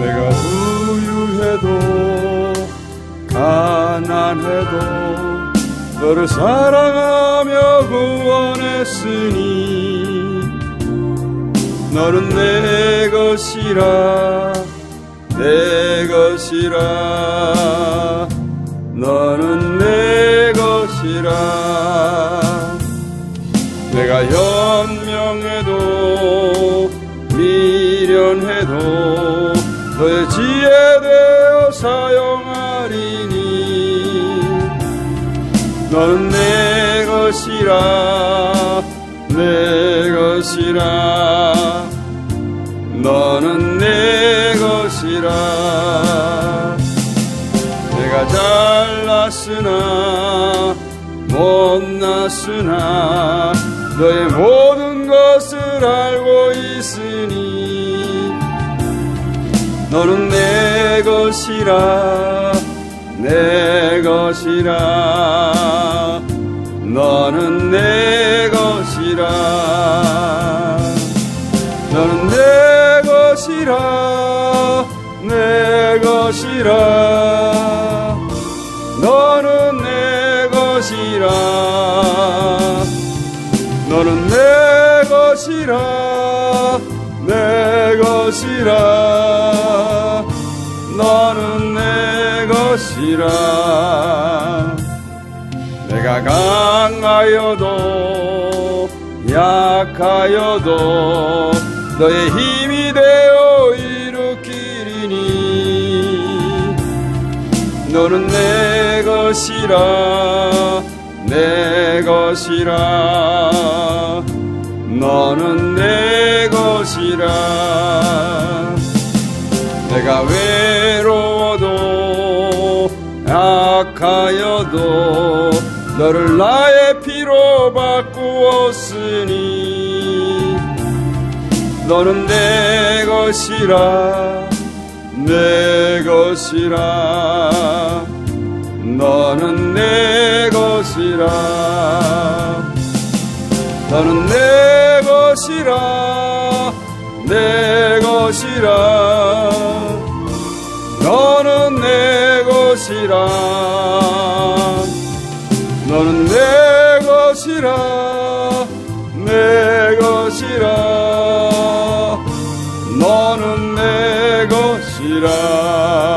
내가 부유해도 가난해도 너를 사랑하며 구원했으니 너는 내 것이라 내 것이라. 너는 내 것이라. 내가 연명해도 미련해도 너의 지혜 되어 사용하리니 너는 내 것이라 내 것이라. 너는 내 것이라. 내가 잘났으나 못났으나 너의 모든 것을 알고 있으니 너는 내 것이라 내 것이라. 너는 내 것이라. 너는 내 것이라 내 것이라. 너는 내 것이라. 너는 내 것이라 내 것이라 너는 내 것이라. 내가 강하여도 약하여도 너의 힘이 되어 일으키리니. 너는 내 것이라 내 것이라. 너는 내 악하여도 너를 나의 피로 바꾸었으니 너는 내 것이라 내 것이라. 너는 내 것이라. 너는 내 것이라 내 것이라 것이라 너는 내 것이라 내 것이라 너는 내 것이라